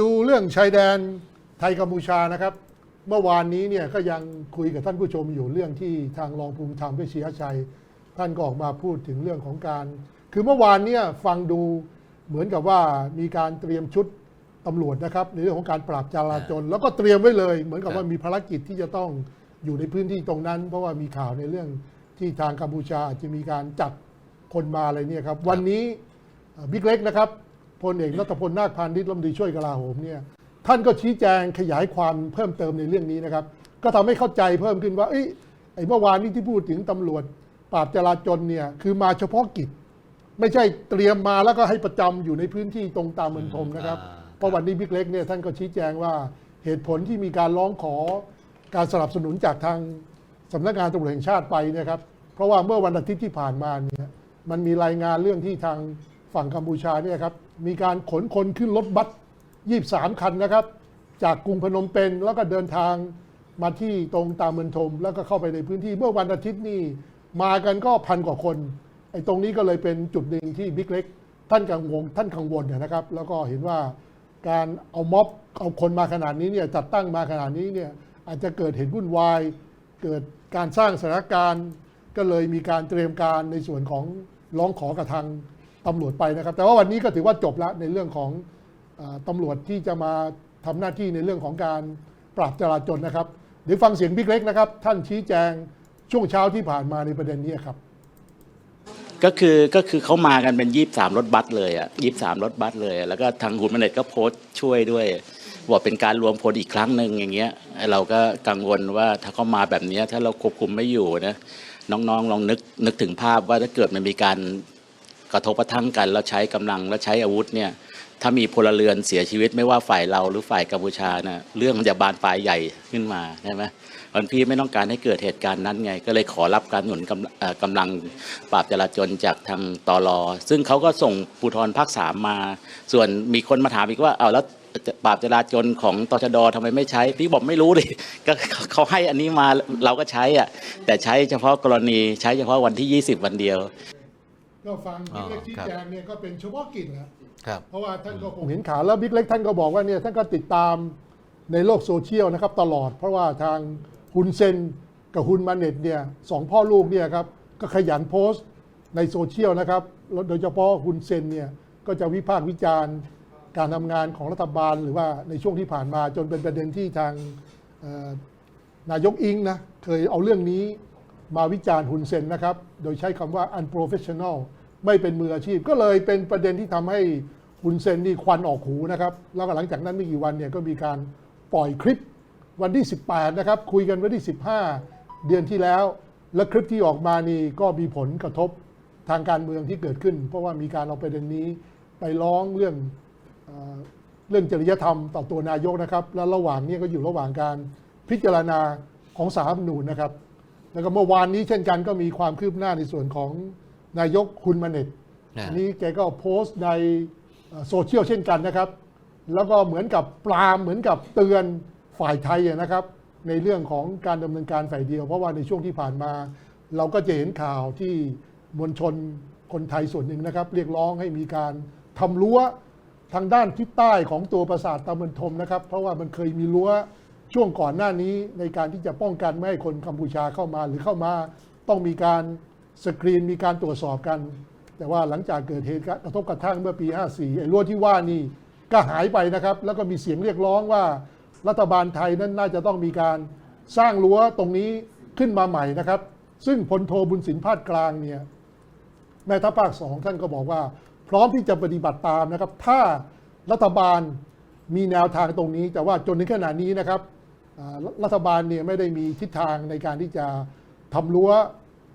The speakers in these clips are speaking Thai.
ดูเรื่องชายแดนไทยกัมพูชานะครับ เมื่อวานนี้เนี่ยก็ยังคุยกับท่านผู้ชมอยู่เรื่องที่ทางรองภูมิธรรมเวชยชัย ท่านก็ออกมาพูดถึงเรื่องของการ คือเมื่อวานเนี่ยฟังดูเหมือนกับว่ามีการเตรียมชุดตำรวจนะครับในเรื่องของการปราบจราจรแล้วก็เตรียมไว้เลย เหมือนกับว่ามีภารกิจที่จะต้องอยู่ในพื้นที่ตรงนั้น เพราะว่ามีข่าวในเรื่องที่ทางกัมพูชาอาจจะมีการจัดคนมาอะไรเนี่ยครับ วันนี้บิ๊กเล็กนะครับ พลเอกรัตพลนาคพานิชรัฐมนตรีช่วยกลาโหมเนี่ยท่านก็ชี้แจงขยายความเพิ่มเติมในเรื่องนี้นะครับ ก็ทำให้เข้าใจเพิ่มขึ้นว่าเอ้ยไอ้เมื่อวานนี้ที่พูดถึงตำรวจ ปราบจราจรเนี่ยคือมาเฉพาะกิจ ไม่ใช่เตรียมมาแล้วก็ให้ประจำอยู่ในพื้นที่ตรงตามเมืองทมนะครับอ่าเพราะวันนี้บิ๊กเล็กเนี่ยท่านก็ชี้แจงว่าเหตุผลที่มีการร้องขอการสนับสนุนจากทางสำนักงานตำรวจแห่งชาติไปเนะครับเพราะว่าเมื่อวันอาทิตย์ที่ผ่านมาเนี่ยมันมีรายงานเรื่องที่ทางฝั่งกัมพูชาเนี่ยครับ มีการขนคนขึ้นรถบัส23 คันนะครับ จากกรุงพนมเปญแล้วก็เดินทางมาที่ตรงตามเมืองทม แล้วก็เข้าไปในพื้นที่เมื่อวันอาทิตย์นี่มากันก็พันกว่าคนไอ้ตรงนี้ก็เลยเป็นจุดหนึ่งที่บิ๊กเล็ก ท่านกังวลท่านกังวลนนะครับ แล้วก็เห็นว่าการเอาม็อบเอาคนมาขนาดนี้เนี่ยจัดตั้งมาขนาดนี้เนี่ยอาจจะเกิดเหตุวุ่นวายเกิดการสร้างสถานการณ์ก็เลยมีการเตรียมการในส่วนของร้องขอกับทาง ตำรวจไปนะครับ แต่ว่าวันนี้ก็ถือว่าจบล้วในเรื่องของอตำรวจที่จะมาทำหน้าที่ในเรื่องของการปราบจราจรนะครับเดี๋ยวฟังเสียงบิ๊กเล็กนะครับ ท่านชี้แจงช่วงเช้าที่ผ่านมาในประเด็นนี้ครับ ก็คือก็คือเขามากันเป็นยี่สามรถบัสเลยอะยี่สามรถบัสเลย แล้วก็ทางหุ่นมันเน็ตก็โพสต์ช่วยด้วยบอกเป็นการรวมพลอีกครั้งหนึ่งอย่างเงี้ย เราก็กังวลว่าถ้าเขามาแบบนี้ถ้าเราควบคุมไม่อยู่นะน้องๆลองนึกนึกถึงภาพว่าถ้าเกิดมันมีการ กระทบกระทั่งกัน แล้วใช้กำลังแล้วใช้อาวุธเนี่ยถ้ามีพลเรือนเสียชีวิตไม่ว่าฝ่ายเราหรือฝ่ายกัมพูชานะเรื่องมันจะบานปลายใหญ่ขึ้นมาใช่ไหมวันพี่ไม่ต้องการให้เกิดเหตุการณ์นั้นไง ก็เลยขอรับการหนุนกำกำลังปราบจราจรจากทางตอรอซึ่งเขาก็ส่งภูธรภาคสามมา ส่วนมีคนมาถามอีกว่าเอาแล้วปราบจราจรของตชดทำไมไม่ใช้ พี่บอกไม่รู้เลยก็เขาให้อันนี้มาเราก็ใช้อะแต่ใช้เฉพาะกรณีใช้เฉพาะวันที่ 20 วันเดียว ก็ฟังบิ๊กเล็กอ๋อชี้ครับแจงเนี่ยก็เป็นเฉพาะกิจแหละครับเพราะว่าท่านก็คงเห็นข่าวแล้วบิ๊กเล็กท่านก็บอกว่าเนี่ยท่านก็ติดตามในโลกโซเชียลนะครับตลอด เพราะว่าทางฮุนเซนกับฮุนมาเน็ตเนี่ยสองพ่อลูกเนี่ยครับก็ขยันโพสต์ในโซเชียลนะครับแล้วโดยเฉพาะฮุนเซนเนี่ยก็จะวิพากษ์วิจารณ์การทำงานของรัฐบาลหรือว่าในช่วงที่ผ่านมาจนเป็นประเด็นที่ทางเอ่อนายกอิงนะเคยเอาเรื่องนี้ มาวิจารณ์ฮุนเซนนะครับ โดยใช้คำว่า unprofessional ไม่เป็นมืออาชีพ ก็เลยเป็นประเด็นที่ทำให้ฮุนเซนนี่ควันออกหูนะครับ แล้วก็หลังจากนั้นไม่กี่วันเนี่ยก็มีการปล่อยคลิปวันที่ 18 นะครับ คุยกันวันที่ 15 เดือนที่แล้ว และคลิปที่ออกมานี่ก็มีผลกระทบทางการเมืองที่เกิดขึ้น เพราะว่ามีการเอาประเด็นนี้ไปร้องเรื่องเรื่องจริยธรรมต่อตัวนายกนะครับ และระหว่างนี้ก็อยู่ระหว่างการพิจารณาของสารัฐมนูญนะครับ แล้วก็เมื่อวานนี้เช่นกันก็มีความคืบหน้าในส่วนของนายกคุณมาเน็ตอ่าอันนี้แกก็โพสต์ในเอ่อโซเชียลเช่นกันนะครับ แล้วก็เหมือนกับปรามเหมือนกับเตือนฝ่ายไทยอะนะครับ ในเรื่องของการดำเนินการฝ่ายเดียว เพราะว่าในช่วงที่ผ่านมา เราก็จะเห็นข่าวที่มวลชนคนไทยส่วนหนึ่งนะครับ เรียกร้องให้มีการทำรั้วทางด้านทิศใต้ของตัวปราสาทตะเมันทมนะครับ เพราะว่ามันเคยมีรั้ว ช่วงก่อนหน้านี้ในการที่จะป้องกันไม่ให้คนกัมพูชาเข้ามาหรือเข้ามาต้องมีการสกรีนมีการตรวจสอบกัน แต่ว่าหลังจากเกิดเหตุกระทบกระทั่งเมื่อปี 54ไอ้รั้วที่ว่านี่ก็หายไปนะครับ แล้วก็มีเสียงเรียกร้องว่ารัฐบาลไทยนั้นน่าจะต้องมีการสร้างรั้วตรงนี้ขึ้นมาใหม่นะครับ ซึ่งพลโทบุญสินพาดกลางเนี่ยแม่ทัพภาคสองท่านก็บอกว่า พร้อมที่จะปฏิบัติตามนะครับ ถ้ารัฐบาลมีแนวทางตรงนี้แต่ว่าจนถึงขณะนี้นะครับ รัฐบาลเนี่ยไม่ได้มีทิศทางในการที่จะทำรั้ว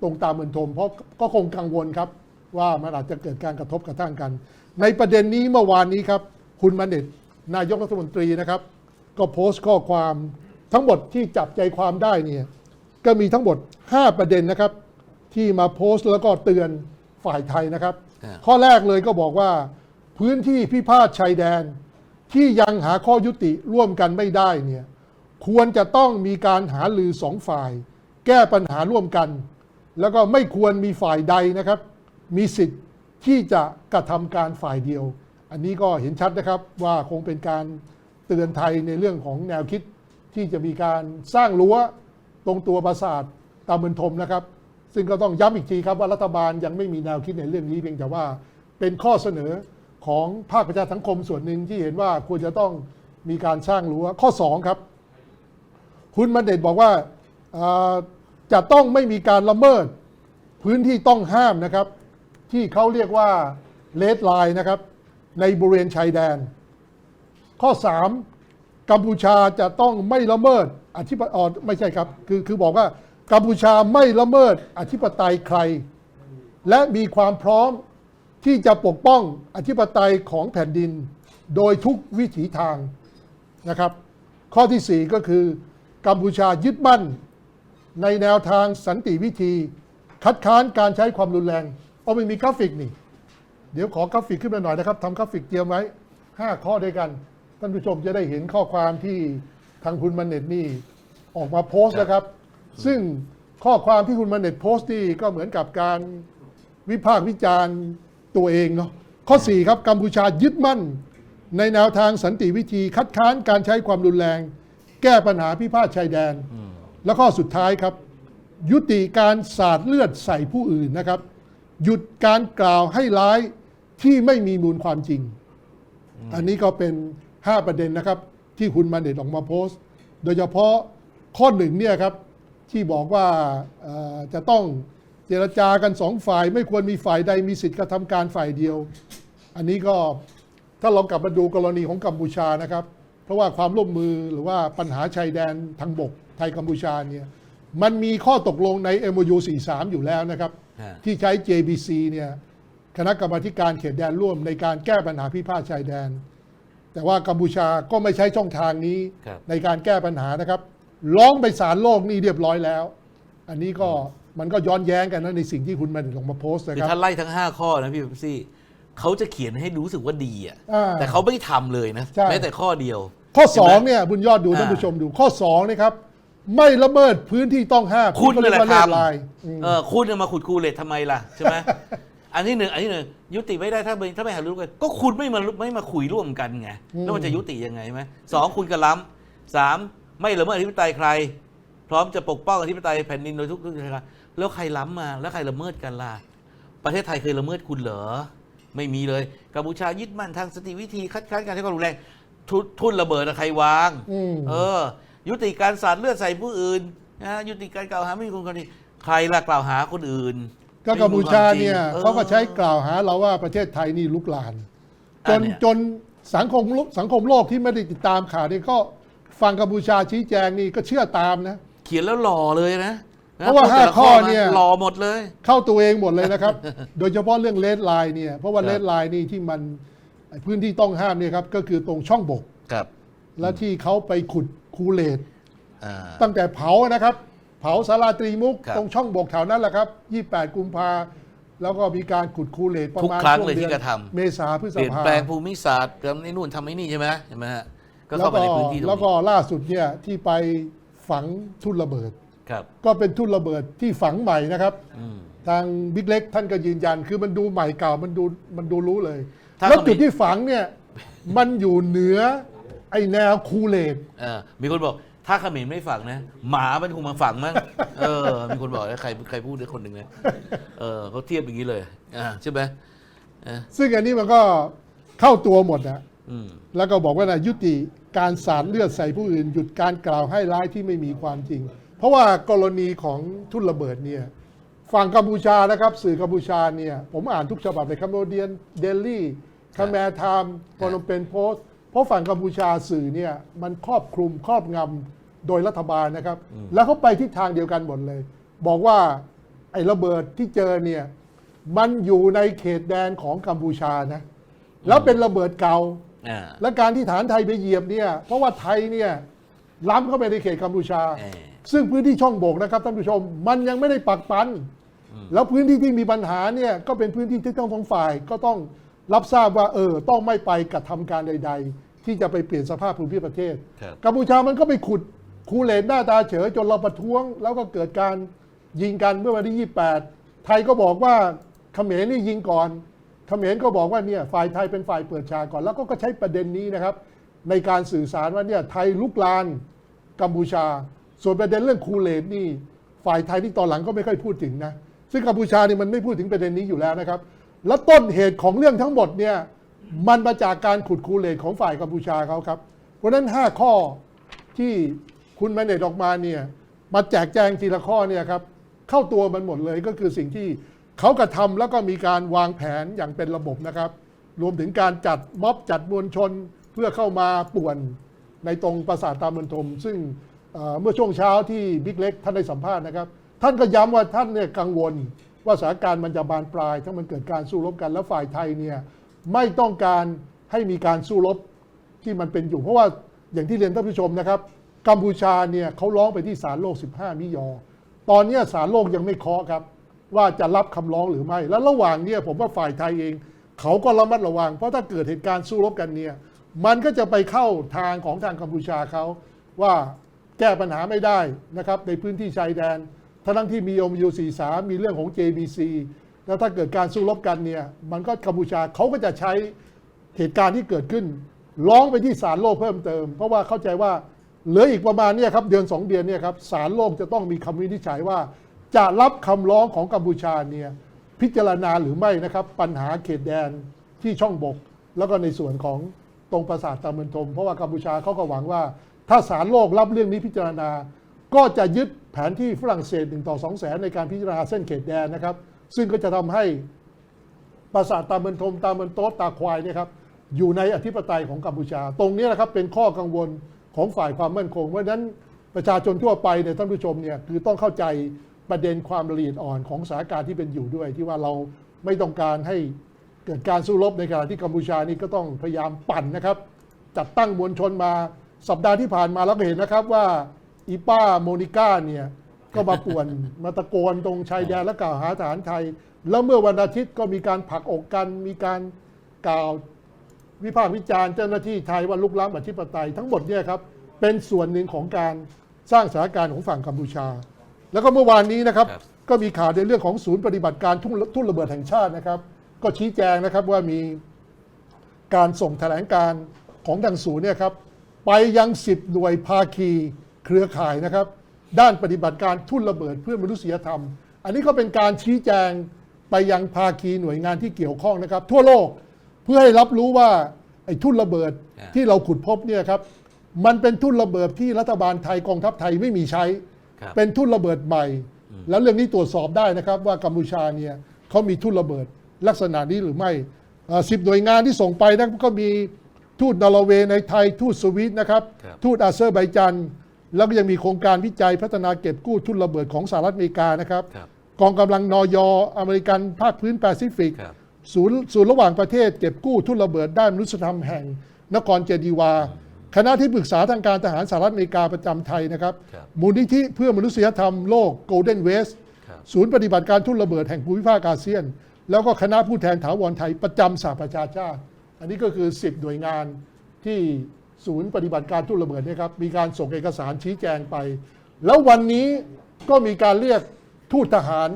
ตรงตามเมืองทม เพราะก็คงกังวลครับ ว่ามันอาจจะเกิดการกระทบกระทั่งกัน ในประเด็นนี้เมื่อวานนี้ครับ คุณมาเน็ตนายกรัฐมนตรีนะครับ ก็โพสต์ข้อความทั้งหมดที่จับใจความได้เนี่ยก็มีทั้งหมด 5 ประเด็นนะครับ ที่มาโพสต์แล้วก็เตือนฝ่ายไทยนะครับครับข้อแรกเลยก็บอกว่า พื้นที่พิพาทชายแดนที่ยังหาข้อยุติร่วมกันไม่ได้เนี่ย ควรจะต้องมีการหาลือสองฝ่าย แก้ปัญหาร่วมกัน แล้วก็ไม่ควรมีฝ่ายใดนะครับ มีสิทธิ์ที่จะกระทำการฝ่ายเดียว อันนี้ก็เห็นชัดนะครับว่าคงเป็นการเตือนไทยในเรื่องของแนวคิดที่จะมีการสร้างรั้วตรงตัวปราสาทตามเมืองทมนะครับ ซึ่งก็ต้องย้ำอีกทีครับว่ารัฐบาลยังไม่มีแนวคิดในเรื่องนี้เพียงแต่ว่าเป็นข้อเสนอของภาคประชาสังคมส่วนหนึ่งที่เห็นว่าควรจะต้องมีการสร้างรั้วข้อ 2 ครับ คุณมันเด็ดบอกว่าอ่าจะต้องไม่มีการละเมิด พื้นที่ต้องห้ามนะครับ ที่เขาเรียกว่าเลดไลน์นะครับ ในบริเวณชายแดน ข้อ 3 กัมพูชาจะต้องไม่ละเมิดอธิปไตยไม่ใช่ครับ คือคือบอกว่ากัมพูชาไม่ละเมิดอธิปไตยใคร และมีความพร้อมที่จะปกป้องอธิปไตยของแผ่นดิน โดยทุกวิถีทางนะครับ ข้อที่ 4 ก็คือ กัมพูชายึดมั่น ในแนวทางสันติวิธี คัดค้านการใช้ความรุนแรงเอาไม่มีกราฟิกนี่ เดี๋ยวขอกราฟิกขึ้นมาหน่อยนะครับทำกราฟิกเตรียมไว้ 5 ข้อด้วยกัน ท่านผู้ชมจะได้เห็นข้อความที่ทางคุณมันเน็ตนี่ออกมาโพสต์นะครับ ซึ่งข้อความที่คุณมันเน็ตโพสต์นี่ก็เหมือนกับการวิพากษ์วิจารณ์ตัวเองเนาะข้อ 4 ครับกัมพูชายึดมั่น ในแนวทางสันติวิธีคัดค้านการใช้ความรุนแรง แก้ปัญหาพิพาทชายแดน และข้อสุดท้ายครับ ยุติการสาดเลือดใส่ผู้อื่นนะครับ หยุดการกล่าวให้ร้ายที่ไม่มีมูลความจริง อันนี้ก็เป็น 5 ประเด็นนะครับ ที่คุณมาเน็ตออกมาโพสต์ โดยเฉพาะข้อหนึ่งเนี่ยครับ ที่บอกว่าเอ่อจะต้องเจรจากันสองฝ่าย ไม่ควรมีฝ่ายใดมีสิทธิ์กระทำการฝ่ายเดียว อันนี้ก็ถ้าเรากลับมาดูกรณีของกัมพูชานะครับ เพราะว่าความร่วมมือหรือว่าปัญหาชายแดนทางบกไทยกัมพูชาเนี่ยมันมีข้อตกลงใน MOU 43 อยู่แล้วนะครับฮะที่ใช้ JBC เนี่ยคณะกรรมาธิการเขตแดนร่วมในการแก้ปัญหาพิพาทชายแดน แต่ว่ากัมพูชาก็ไม่ใช้ช่องทางนี้ครับในการแก้ปัญหานะครับ ร้องไปศาลโลกนี่เรียบร้อยแล้ว อันนี้ก็มันก็ย้อนแย้งกันนะในสิ่งที่คุณมันลงมาโพสต์นะคือครับถ้าไล่ทั้ง 5 ข้อนะพี่เป๊ปซี่ เขาจะเขียนให้รู้สึกว่าดีอะอ่าแต่เขาไม่ทำเลยนะใช่ แม้แต่ข้อเดียว ข้อเห็นไหม2เนี่ยบุญยอดดูอ่าท่านผู้ชมดูข้อ2นะครับไม่ละเมิดพื้นที่ต้องห้ามคุณก็นั่เรีนยแหกละว่าทเลดไลน์อืมำเออคุณจะมาขุดคูเลตทำไมล่ะใช่ไหม อันที่หนึ่งอันที่หนึ่งยุติไม่ได้ถ้าไม่ถ้าไม่หารู้กันก็คุณไม่มาไม่มาคุยร่วมกันไงอืม แล้วมันจะยุติยังไงไหมสองคุณกระล้ำสามไม่ละเมิดอธิปไตยใคร พร้อมจะปกป้องอธิปไตยแผ่นดินโดยทุกทุกทางแล้วใครล้ำมา แล้วใครละเมิดกันล่ะประเทศไทยเคยละเมิดคุณเหรอ ไม่มีเลยกัมพูชายึดมั่นทางสติวิธีคัดค้านการใช้ความรุนแรงทุทุนระเบิดอะใครวางอืมเออ ยุติการสาดเลือดใส่ผู้อื่นนะยุติการกล่าวหาไม่มีคุณความจริงใครล่ะกล่าวหาคนอื่น ก็กัมพูชาเนี่ยไม่มีควมจริงเขาก็ใช้กล่าวหาเราว่าประเทศไทยนี่ลุกลานจอันนเนี่ยจนสังคมโลกสังคมโลกที่ไม่ได้ติดตามข่าวนี่ก็ฟังกัมพูชาชี้แจงนี่ก็เชื่อตามนะ เขียนแล้วหล่อเลยนะ เพราะว่าพูดแต่ลห้าข้อเนี่ยหล่อหมดเลย เข้าตัวเองหมดเลยนะครับ โดยเฉพาะเรื่องเลดไลน์เนี่ย เพราะว่าครับเลดไลน์นี่ที่มันไอ้พื้นที่ต้องห้ามเนี่ยครับก็คือตรงช่องบกครับ และที่เขาไปขุดคูเลตอ่าตั้งแต่เผานะครับ เผาสาราตรีมุกครับตรงช่องบกแถวนั้นแหละครับ 28 กุมภาแล้วก็มีการขุดคูเลตประมาณทุกครั้งช่วเลยที่ดือนกระทำเมษาพฤษเปลี่ยนภาแปลงภูมิศาสตร์ทำไอ้นู่นทำไอ้นี่ใช่ไหมใช่ไหมฮะก็แล้วเข้ามาก็ในพื้นที่ตรงแล้วก็นี้ล่าสุดเนี่ยที่ไปฝังทุ่นระเบิด ครับ ก็เป็นทุ่นระเบิดที่ฝังใหม่นะครับอืมทางบิ๊กเล็กท่านก็ยืนยัน คือมันดูใหม่เก่ามันดูมันดูรู้เลย ถ้าแล้วเขามีจุดที่ฝังเนี่ย มันอยู่เหนือไอแนวคูเลต เออมีคนบอกถ้าเขมรไม่ฝังนะ หมามันคงมาฝังมั้งเออ มีคนบอกนะใครใครพูดได้คนหนึ่งนะเออเขาเทียบอย่างนี้เลยอ่าใช่ไหมเออซึ่งอันนี้มันก็เข้าตัวหมดนะ อืม แล้วก็บอกว่านะยุติการสารเลือดใส่ผู้อื่น หยุดการกล่าวให้ร้ายที่ไม่มีความจริง เพราะว่ากรณีของทุ่นระเบิดเนี่ยฝั่งกัมพูชานะครับ สื่อกัมพูชาเนี่ยผมอ่านทุกฉบับเลยคัมโบเดียนเดลี่คาแมร์ไทม์โพนมเปนโพสเพราะฝั่งกัมพูชาสื่อเนี่ยมันครอบคลุมครอบงำโดยรัฐบาลนะครับ แล้วเขาไปทิศทางเดียวกันหมดเลย บอกว่าไอ้ระเบิดที่เจอเนี่ยมันอยู่ในเขตแดนของกัมพูชานะแล้วเป็นระเบิดเก่าอ่าและการที่ฐานไทยไปเหยียบเนี่ยเพราะว่าไทยเนี่ยล้ำเข้าไปในเขตกัมพูชาเออ ซึ่งพื้นที่ช่องบกนะครับท่านผู้ชม มันยังไม่ได้ปักปัน แล้วพื้นที่ที่มีปัญหาเนี่ยก็เป็นพื้นที่ที่ต้องสองฝ่าย ก็ต้องรับทราบว่าเออต้องไม่ไปกระทำการใด ๆ ที่จะไปเปลี่ยนสภาพภูมิประเทศ ครับ กัมพูชามันก็ไปขุดคูเลนหน้าตาเฉยจนเราประท้วง แล้วก็เกิดการยิงกันเมื่อวันที่ 28 ไทยก็บอกว่าเขมรนี่ยิงก่อนเขมรก็บอกว่าเนี่ยฝ่ายไทยเป็นฝ่ายเปิดฉากก่อน แล้วก็ก็ใช้ประเด็นนี้นะครับ ในการสื่อสารว่าเนี่ยไทยลุกลานกัมพูชา ส่วนประเด็นเรื่องคูเลตนี่ฝ่ายไทยที่ตอนหลังก็ไม่ค่อยพูดถึงนะ ซึ่งกัมพูชานี่มันไม่พูดถึงประเด็นนี้อยู่แล้วนะครับ แล้วต้นเหตุของเรื่องทั้งหมดเนี่ยมันมาจากการขุดคูเลตของฝ่ายกัมพูชาเขาครับ เพราะฉะนั้น 5 ข้อที่คุณแมนเนตออกมาเนี่ยมาแจกแจงทีละข้อเนี่ยครับเข้าตัวมันหมดเลยก็คือสิ่งที่เขากระทำแล้วก็มีการวางแผนอย่างเป็นระบบนะครับ รวมถึงการจัดม็อบจัดมวลชนเพื่อเข้ามาป่วนในตรงปราสาทตาเมืองทม ซึ่ง เมื่อช่วงเช้าที่บิ๊กเล็กท่านได้สัมภาษณ์นะครับ ท่านก็ย้ำว่าท่านเนี่ยกังวลว่าสถานการณ์มันจะบานปลาย ถ้ามันเกิดการสู้รบกันแล้วฝ่ายไทยเนี่ยไม่ต้องการให้มีการสู้รบที่มันเป็นอยู่ เพราะว่าอย่างที่เรียนท่านผู้ชมนะครับ กัมพูชาเนี่ยเขาร้องไปที่ศาลโลก 15 มิยอ ตอนนี้ศาลโลกยังไม่เคาะครับ ว่าจะรับคำร้องหรือไม่ แล้วระหว่างเนี้ผมว่าฝ่ายไทยเอง เขาก็ระมัดระวัง เพราะถ้าเกิดเหตุการณ์สู้รบกันเนี่ยมันก็จะไปเข้าทางของทางกัมพูชาเขาว่า แก้ปัญหาไม่ได้นะครับในพื้นที่ชายแดน ทั้งที่มี MU 43มีเรื่องของ JBC แล้วถ้าเกิดการสู้รบกันเนี่ยมันก็กัมพูชาเขาก็จะใช้เหตุการณ์ที่เกิดขึ้น ร้องไปที่ศาลโลกเพิ่มเติม เพราะว่าเข้าใจว่าเหลืออีกประมาณเนี่ยครับเดือน 2 เดือนเนี่ยครับศาลโลกจะต้องมีคำวินิจฉัยว่า จะรับคำร้องของกัมพูชาเนี่ยพิจารณาหรือไม่นะครับปัญหาเขตแดนที่ช่องบก แล้วก็ในส่วนของตรงปราสาทตาเมืองทม เพราะว่ากัมพูชาเขาก็หวังว่า ถ้าศาลโลกรับเรื่องนี้พิจารณา ก็จะยึดแผนที่ฝรั่งเศส1ต่อ2แสนในการพิจารณาเส้นเขตแดนนะครับ ซึ่งก็จะทำให้ปราสาทตาเมือนทมตาเมือนโต๊ดตาควายเนี่ยครับอยู่ในอธิปไตยของกัมพูชา ตรงนี้นะครับเป็นข้อกังวลของฝ่ายความมั่นคง เพราะฉะนั้นประชาชนทั่วไปเนี่ยท่านผู้ชมเนี่ยคือต้องเข้าใจประเด็นความละเอียดอ่อนของสถานการณ์ที่เป็นอยู่ด้วย ที่ว่าเราไม่ต้องการให้เกิดการสู้รบในขณะที่กัมพูชานี่ก็ต้องพยายามปั่นนะครับ จัดตั้งมวลชนมา สัปดาห์ที่ผ่านมาแล้วก็เห็นนะครับว่าอีป้าโมนิก้าเนี่ยก็มาป่วนมาตะโกนตรงชายแดนและกล่าวหาทหารไทย แล้วเมื่อวันอาทิตย์ก็มีการผลักอกกันมีการกล่าววิพากษ์วิจารณ์เจ้าหน้าที่ไทยว่าลุกล้ำอธิปไตยทั้งหมดเนี่ยครับเป็นส่วนหนึ่งของการสร้างสถานการณ์ของฝั่งกัมพูชา แล้วก็เมื่อวานนี้นะครับครับก็มีข่าวในเรื่องของศูนย์ปฏิบัติการทุ่นทุ่นระเบิดแห่งชาตินะครับ ก็ชี้แจงนะครับว่ามีการส่งแถลงการของทางศูนย์เนี่ยครับ ไปยัง10หน่วยภาคีเครือข่ายนะครับ ด้านปฏิบัติการทุ่นระเบิดเพื่อมนุษยธรรม อันนี้ก็เป็นการชี้แจงไปยังภาคีหน่วยงานที่เกี่ยวข้องนะครับ ทั่วโลกเพื่อให้รับรู้ว่าไอ้ทุ่นระเบิดอ่าที่เราขุดพบเนี่ยครับมันเป็นทุ่นระเบิดที่รัฐบาลไทยกองทัพไทยไม่มีใช้ครับเป็นทุ่นระเบิดใหม่ แล้วเรื่องนี้ตรวจสอบได้นะครับ ว่ากัมพูชาเนี่ยเขามีทุ่นระเบิดลักษณะนี้หรือไม่สิบหน่วยงานที่ส่งไปนะก็มี ทูตนอร์เวย์ในไทยทูตสวีเดนนะครับ ครับ ทูตอาเซอร์ไบจัน แล้วก็ยังมีโครงการวิจัยพัฒนาเก็บกู้ทุ่นระเบิดของสหรัฐอเมริกานะครับ ครับกองกำลังนอยอเมริกันภาคพื้นแปซิฟิก ครับ ศูนย์ศูนย์ระหว่างประเทศเก็บกู้ทุนระเบิดด้านมนุษยธรรมแห่งนครเจดีวา คณะที่ปรึกษาทางการทหารสหรัฐอเมริกาประจำไทยนะครับ ครับ มูลนิธิเพื่อมนุษยธรรมโลก Golden West ครับ ศูนย์ปฏิบัติการทุนระเบิดแห่งภูมิภาคอาเซียน แล้วก็คณะผู้แทนถาวรไทยประจำสหประชาชาติ อันนี้ก็คือ 10 หน่วยงานที่ศูนย์ปฏิบัติการทุนระเบิดเนี่ยครับมีการส่งเอกสารชี้แจงไป แล้ววันนี้ก็มีการเรียกทูตทหาร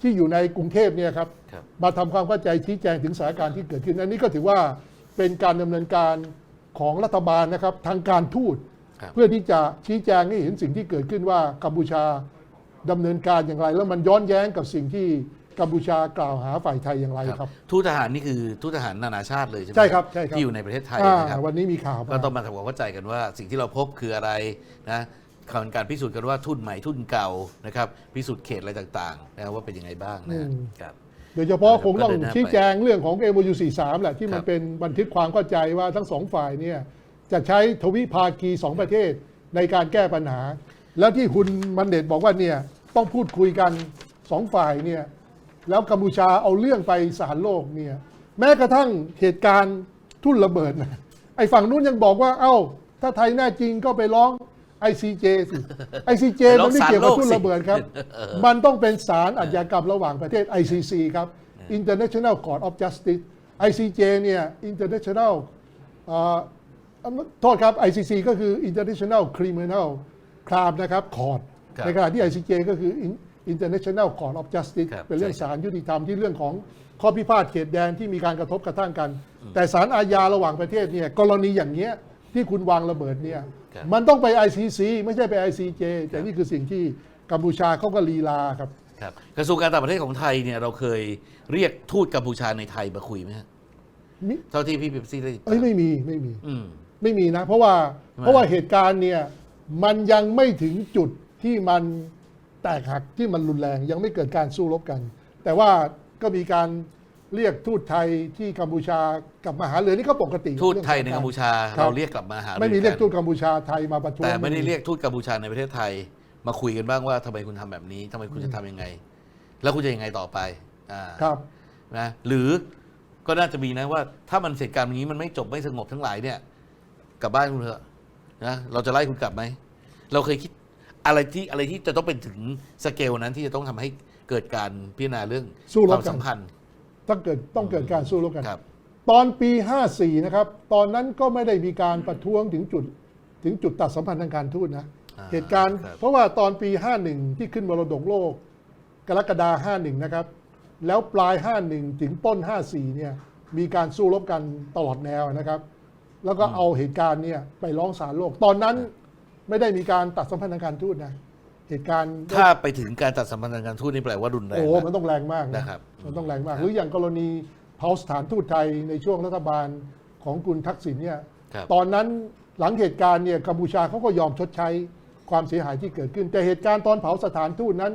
ที่อยู่ในกรุงเทพเนี่ยครับครับ มาทำความเข้าใจชี้แจงถึงสถานการณ์ที่เกิดขึ้นอันนี้ก็ถือว่าเป็นการดำเนินการของรัฐบาลนะครับทางการทูต ครับ เพื่อที่จะชี้แจงให้เห็นสิ่งที่เกิดขึ้นว่ากัมพูชาดำเนินการอย่างไร แล้วมันย้อนแย้งกับสิ่งที่ กัมพูชากล่าวหาฝ่ายไทยอย่างไรครับทูตทหารนี่คือทูตทหารนานาชาติเลยใช่ไหมใช่ครับใช่ครับที่อยู่ในประเทศไทยอ่านะครับวันนี้มีข่าวมาก็ต้องมาทำความเข้าใจกันว่า สิ่งที่เราพบคืออะไรนะการพิสูจน์กันว่าทุนใหม่ทุนเก่านะครับ พิสูจน์เขตอะไรต่างๆนะครับว่าเป็นยังไงบ้างนะอืมครับโดยเฉพาะคงต้องก็เดินหน้าไปชี้แจงเรื่องของ MOU 43แหละที่มัคนรับเป็นบันทึกความเข้าใจว่าทั้งสองฝ่ายเนี่ยจะใช้ทวิภาคีสองประเทศในการแก้ปัญหา แล้วที่คุณมันเดตบอกว่าเนี่ยต้องพูดคุยกันสองฝ่ายเนี่ย แล้วกัมพูชาเอาเรื่องไปศาลโลกเนี่ยแม้กระทั่งเหตุการณ์ทุ่นระเบิดนะไอ้ฝั่งนู้นยังบอกว่า เอ้า ถ้าไทยแน่จริงก็ไปร้อง ICJ สิ ICJ ไปร้มัอนงไม่ศาลเกี่ยวกับโลกทุ่นสิระเบิดครับ มันต้องเป็นศาลอาชญากรรมระหว่างประเทศ ICC ครับ International Court of Justice ICJ เนี่ย International เอ่อโทษครับ ICC ก็คือ International Criminal Crime นะครับ Court ครับในขณะที่ ICJ ก็คือ International Court of Justice ครับเป็นเรื่องใช่ครับศาลยุติธรรมที่เรื่องของข้อพิพาทเขตแดนที่มีการกระทบกระทั่งกัน แต่ศาลอาญาระหว่างประเทศเนี่ยกรณีอย่างเงี้ยที่คุณวางระเบิดเนี่ยครับ มันต้องไป ICC ไม่ใช่ไป ICJ แต่นี่คือสิ่งที่กัมพูชาเขาก็ลีลาครับ ครับกระทรวงการต่างประเทศของไทยเนี่ยเราเคยเรียกทูตกัมพูชาในไทยมาคุยไหมฮะมิ เท่าที่พี่เป๊ปซี่ได้ติดตามเอ้ยไม่มีไม่มี อืม ไม่มีนะ เพราะว่าทำไม เพราะว่าเหตุการณ์เนี่ยมันยังไม่ถึงจุดที่มัน แตกหักที่มันรุนแรงยังไม่เกิดการสู้รบกัน แต่ว่าก็มีการเรียกทูตไทยที่กัมพูชากลับมาหารือนี่ก็ปกติทูตไทยในกัมพูชาครับเราเรียกกลับมาหาไม่มีเรียกทูตนกัมพูชาไทยมาประท้วงแต่ไม่ได้เรียกทูตกัมพูชาในประเทศไทย มาคุยกันบ้างว่าทำไมคุณทำแบบนี้ทำไมคุณจะทำยังไง แล้วคุณจะยังไงต่อไปอ่าครับนะหรือก็น่าจะมีนะว่า ถ้ามันเหตุการณ์อย่างนี้มันไม่จบไม่สงบทั้งหลายเนี่ย กลับบ้านคุณเถอะนะเราจะไล่คุณกลับไหมเราเคยคิด อะไรที่อะไรที่จะต้องเป็นถึงสเกลนั้นที่จะต้องทำให้เกิดการพิจารณาเรื่องสู้รบความกันสัมพันธ์ ต้องเกิดต้องเกิดการสู้รบกัน ครับ ตอนปี 54 นะครับ ตอนนั้นก็ไม่ได้มีการประท้วงถึงจุดถึงจุดตัดสัมพันธ์ทางการทูตนะ อ่าเหตุการณ์ครับเพราะว่าตอนปี 51 ที่ขึ้นมรดกโลก กรกฎาคม51 นะครับ แล้วปลาย 51 ถึงต้น 54 เนี่ย มีการสู้รบกันตลอดแนวนะครับ แล้วก็เอาเหตุการณ์เนี่ยไปร้องศาลโลก ตอนนั้น ไม่ได้มีการตัดสัมพันธ์ทางการทูตนะเหตุการณ์ถ้าไปถึงการตัดสัมพันธ์ทางการทูตนี่แปลว่ารุนแรงโอ้นะมันต้องแรงมากนะนะครับมันต้องแรงมากครับหรืออย่างกรณีเผาสถานทูตไทยในช่วงรัฐบาลของคุณทักษิณเนี่ยครับตอนนั้นหลังเหตุการณ์เนี่ยกัมพูชาเขาก็ยอมชดใช้ความเสียหายที่เกิดขึ้น แต่เหตุการณ์ตอนเผาสถานทูตนั้น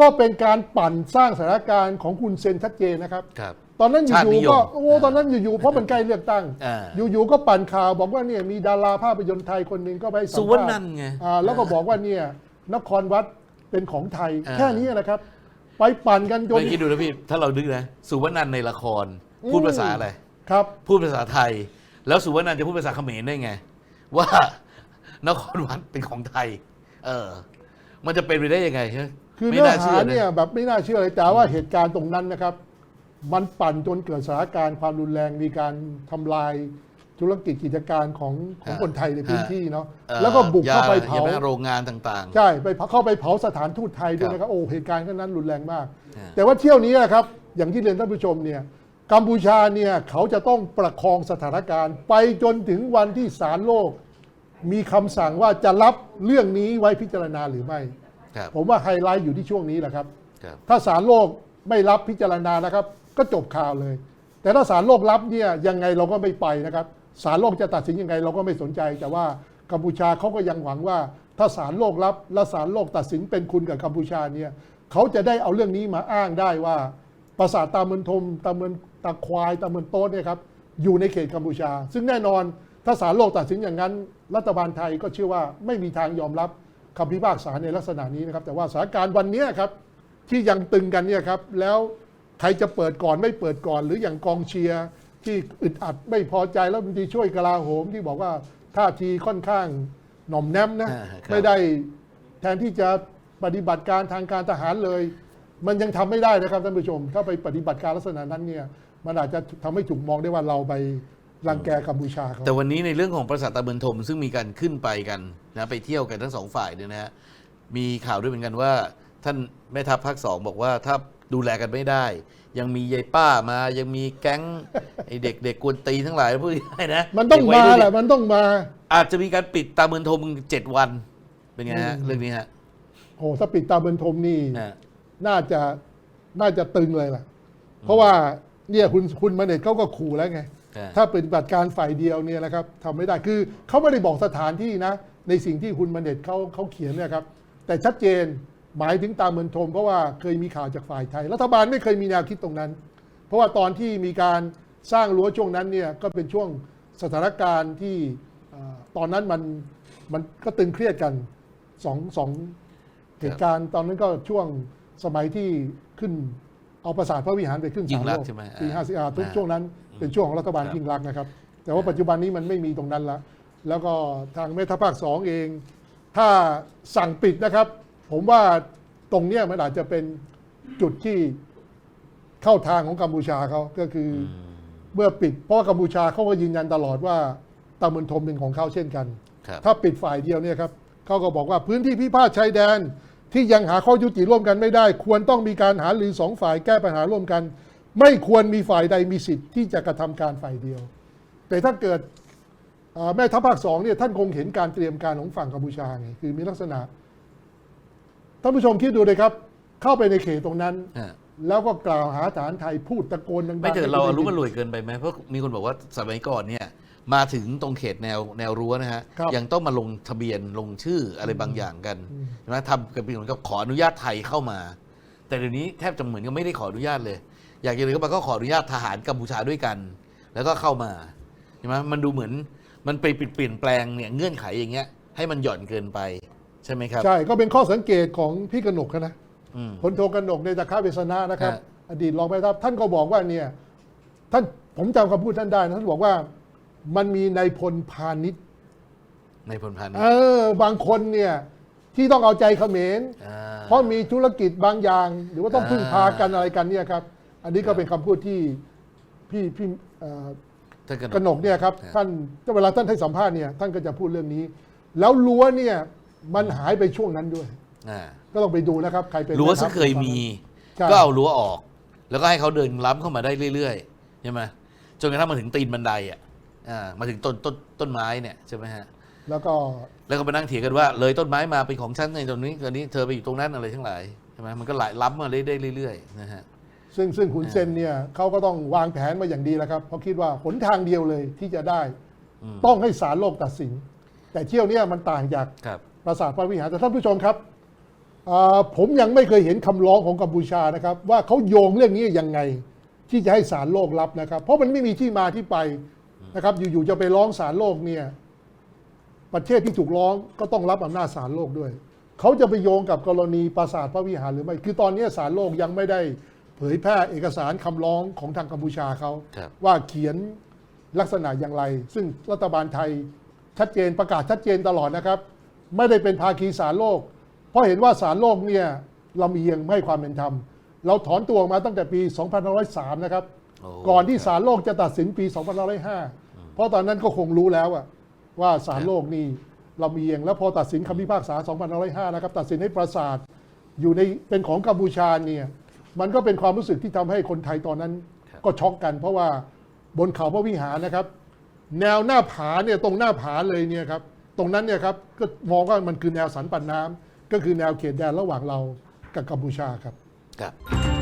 ก็เป็นการปั่นสร้างสถานการณ์ของคุณเซนชัดเจนนะครับครับ ตอนนั้นอชาตินิยู่ยมๆก็โอ้ตอนนั้นอยู่ๆเพราะมันใกล้เลือกตั้ง อ่าอยู่ๆก็ปั่นข่าวบอกว่าเนี่ยมีดาราภาพยนตร์ไทยคนหนึ่งก็ไปสัมสุภาวษรรณณ์ไงอ่าแล้วก็บอกว่าเนี่ยนครวัดเป็นของไทย อ่า แค่นี้นะครับ ไปปั่นกันจนไม่คิดดูนะพี่ ถ้าเรานึกนะ สุวรรณในละครอืมพูดภาษาอะไร ครับ พูดภาษาไทย แล้วสุวรรณจะพูดภาษาเขมรได้ไง ว่านครวัดเป็นของไทย เออ มันจะเป็นไปได้ยังไงใช่ไหมคือไม่เนื้อน่าหาเชื่อเนี่ยนะแบบไม่น่าเชื่อเลยแต่ว่าเหตุการณ์ตรงนั้นนะครับ มันปั่นจนเกิดสถานการณ์ความรุนแรงมีการทำลายธุรกิจกิจการของของคนไทยในพื้นที่เนาะเอ่อแล้วก็บุกเข้าไปอย่เผาอย่โรงงานต่าง ใช่ไปเข้าไปเผาสถานทูตไทยด้วยครับนะครับโอ้เหตุการณ์ครั้งนั้นรุนแรงมากอ่าแต่ว่าเที่ยวนี้นะครับ อย่างที่เรียนท่านผู้ชมเนี่ยกัมพูชาเนี่ยเขาจะต้องประคองสถานการณ์ ไปจนถึงวันที่ศาลโลก มีคำสั่งว่าจะรับเรื่องนี้ไว้พิจารณาหรือไม่ ๆ ครับผมว่าไฮไลท์อยู่ที่ช่วงนี้แหละครับ ครับ ถ้าศาลโลกไม่รับพิจารณานะครับ ก็จบข่าวเลย แต่ถ้าศาลโลกรับเนี่ยยังไงเราก็ไม่ไปนะครับศาลโลกจะตัดสินยังไงเราก็ไม่สนใจ แต่ว่ากัมพูชาเขาก็ยังหวังว่า ถ้าศาลโลกรับและศาลโลกตัดสินเป็นคุณกับกัมพูชาเนี่ยเขาจะได้เอาเรื่องนี้มาอ้างได้ว่าปราสาทตาเมือนทมตาเมือนตาควายตาเมือนโต๊ดเนี่ยครับอยู่ในเขตกัมพูชา ซึ่งแน่นอนถ้าศาลโลกตัดสินอย่างนั้น รัฐบาลไทยก็เชื่อว่าไม่มีทางยอมรับคำพิพากษาในลักษณะนี้นะครับ แต่ว่าสถานการณ์วันนี้ครับที่ยังตึงกันเนี่ยครับแล้ว ใครจะเปิดก่อนไม่เปิดก่อน หรืออย่างกองเชียร์ที่อึดอัดไม่พอใจแล้วบางทีช่วยกลาโหมที่บอกว่าท่าทีค่อนข้างหน่อมแนมนะอ่าครับ ไม่ได้แทนที่จะปฏิบัติการทางการทหารเลย มันยังทำไม่ได้นะครับท่านผู้ชม ถ้าไปปฏิบัติการลักษณะนั้นเนี่ยมันอาจจะทำให้ถูกมองได้ว่าเราไปรังแกกัมพูชาเขาแต่วันนี้ในเรื่องของปราสาทตาเบือนทมซึ่งมีการขึ้นไปกันนะไปเที่ยวกันทั้งสองฝ่ายเนี่ยนะฮะมีข่าวด้วยเหมือนกันว่า ท่านแม่ทัพภาคสองบอกว่าถ้า ดูแลกันไม่ได้ ยังมียายป้ามายังมีแก๊งไอเด็กเด็กกวนตีนทั้งหลายพูดง่ายๆนะมันต้องเด็กวัมายรุ่นแหเนี่ละยมันต้องมา อาจจะมีการปิดตาเบือนทมเจ็ดวัน เป็นไงฮะ อืม เรื่องนี้ฮะโอ้ถ้าปิดตาเบินทมนี่ นะน่าจะน่าจะตึงเลยล่ะ เพราะว่าเนี่ยคุณคุณมาเน็ตเขาก็ขู่แล้วไงอ่าถ้าปฏิบัติการฝ่ายเดียวเนี่ยนะครับทำไม่ได้คือเขาไม่ได้บอกสถานที่นะ ในสิ่งที่คุณมาเน็ตเขาเขาเขียนเนี่ยครับ แต่ชัดเจน หมายถึงตามเมือนทมเพราะว่าเคยมีข่าวจากฝ่ายไทย รัฐบาลไม่เคยมีแนวคิดตรงนั้น เพราะว่าตอนที่มีการสร้างรั้วช่วงนั้นเนี่ยก็เป็นช่วงสถานการณ์ที่เอ่อตอนนั้นมันมันก็ตึงเครียดกันสองสองเหตุการณ์ตอนนั้นก็ช่วงสมัยที่ขึ้นเอาประสาทพระวิหารไปขึ้นยิ่ศางลรัโลกษณ์กใช่ไหมปีอ่าห้าสิบทุกอ่าช่วงนั้นเป็นช่วงของรัฐบาลครับยิ่งรักษณ์นะครับ แต่ว่าปัจจุบันนี้มันไม่มีตรงนั้นละแล้วก็ทางแม่ทัพภาคสองเอง ถ้าสั่งปิดนะครับ ผมว่าตรงเนี้ยมันอาจจะเป็นจุดที่เข้าทางของกัมพูชาเขาก็คืออเมื่อปิดเพราะว่ากัมพูชาเขาก็ยืนยันตลอดว่าตาเมือนทมเป็นของเขาเช่นกัน ครับ ถ้าปิดฝ่ายเดียวเนี่ยครับเขาก็บอกว่าพื้นที่พิพาทชายแดน ที่ยังหาข้อยุติร่วมกันไม่ได้ ควรต้องมีการหารือสองฝ่ายแก้ปัญหาร่วมกัน ไม่ควรมีฝ่ายใดมีสิทธิ์ที่จะกระทำการฝ่ายเดียว แต่ถ้าเกิดเอ่อแม่ทัพภาคสองเนี่ยท่านคงเห็นการเตรียมการของฝั่งกัมพูชาไงคือมีลักษณะ ท่านผู้ชมคิดดูเลยครับ เข้าไปในเขตตรงนั้น ฮะแล้วก็กล่าวหาฐานไทยพูดตะโกนดังๆไม่เถอะเราให้รู้คมันได้รยิวยเกินไปไหมเพราะมีคนบอกว่าสมัยก่อนเนี่ยมาถึงตรงเขตแนวแนวรั้วนะฮะครับยังต้องมาลงทะเบียนลงชื่ออะไรบางอย่างกันอืม ใช่ไหมทำกันเป็นเหมือนกับขออนุญาตไทยเข้ามา แต่เดี๋ยวนี้แทบจะเหมือนกับไม่ได้ขออนุญาตเลย อยากจะเลยก็มาก็ขออนุญาตทหารกัมพูชาด้วยกัน แล้วก็เข้ามาใช่ไหมมันดูเหมือนมันไปเปลี่ยนแปลงเนี่ยเงื่อนไขอย่างเงี้ยให้มันหย่อนเกินไป ใช่ไหมครับ ใช่ก็เป็นข้อสังเกตของพี่กนกนะอืมพลโทกนกในตะค้าเวสนานะครับ ฮะ อดีตรองแม่ทัพท่านก็บอกว่าเนี่ย ท่านผมจำคำพูดท่านได้นะท่านบอกว่ามันมีนายพลพาณิชย์ในพลพันธ์เออบางคนเนี่ย ที่ต้องเอาใจเขมรอ่าเพราะมีธุรกิจบางอย่าง หรือว่าต้องอ่าพึ่งพากันอะไรกันเนี่ยครับ อันนี้ก็เป็นคำพูดที่พี่พี่เอ่อ ท่านก นกเนี่ยครับฮะ ท่านเวลาท่านให้สัมภาษณ์เนี่ยท่านก็จะพูดเรื่องนี้ แล้วรั้วเนี่ย มันหายไปช่วงนั้นด้วย อ่าก็ต้องไปดูนะครับ ใครเป็นรั้วแม่ทัซึ่พงเคยมี ใช่ก็เอารั้วออก แล้วก็ให้เขาเดินล้ำเข้ามาได้เรื่อยๆใช่ไหมจนกระทั่งมาถึงตีนบันไดอะอ่ามาถึงต้นต้นต้นไม้เนี่ยใช่ไหมฮะ แล้วก็ แล้วก็ไปนั่งเถียงกันว่า เลยต้นไม้มาเป็นของฉันในตรงนี้ตอนนี้เธอไปอยู่ตรงนั้นอะไรทั้งหลายใช่ไหมมันก็ไหลล้ำมาได้เรื่อยๆนะฮะ ซึ่งซึ่งคุณเซนเนี่ยเขาก็ต้องวางแผนมาอย่างดีแล้วครับ เพราะคิดว่าหนทางเดียวเลยที่จะได้ อืม ต้องให้ศาลโลกตัดสิน แต่เที่ยวเนี้มันต่างจาก ครับ ปราสาทพระวิหารแต่ท่านผู้ชมครับอ่าผมยังไม่เคยเห็นคำร้องของกัมพูชานะครับ ว่าเขาโยงเรื่องนี้ยังไงที่จะให้ศาลโลกรับนะครับ เพราะมันไม่มีที่มาที่ไปนะครับ อยู่ๆจะไปร้องศาลโลกเนี่ยประเทศที่ถูกร้องก็ต้องรับอำนาจศาลโลกด้วย เขาจะไปโยงกับกรณีปราสาทพระวิหารหรือไม่ คือตอนนี้ศาลโลกยังไม่ได้เผยแพร่เอกสารคำร้องของทางกัมพูชาเขาครับว่าเขียนลักษณะอย่างไร ซึ่งรัฐบาลไทยชัดเจนประกาศชัดเจนตลอดนะครับ ไม่ได้เป็นภาคีศาลโลก เพราะเห็นว่าศาลโลกเนี่ยลำเอียงไม่ให้ความเป็นธรรม เราถอนตัวออกมาตั้งแต่ปี 2503 นะครับโอ้ก่อนที่ศาลโลกจะตัดสินปี 2505 เพราะตอนนั้นก็คงรู้แล้วอะว่าศาลโลกนี่ลำเอียง แล้วพอตัดสินคำพิพากษา 2505 นะครับ ตัดสินให้ปราสาทอยู่ในเป็นของกัมพูชาเนี่ยมันก็เป็นความรู้สึกที่ทำให้คนไทยตอนนั้นครับก็ช็อกกัน เพราะว่าบนเขาพระวิหารนะครับ แนวหน้าผาเนี่ยตรงหน้าผาเลยเนี่ยครับ ตรงนั้นเนี่ยครับก็มองว่ามันคือแนวสันปันน้ำก็คือแนวเขตแดนระหว่างเรากับกัมพูชาครับ ครับ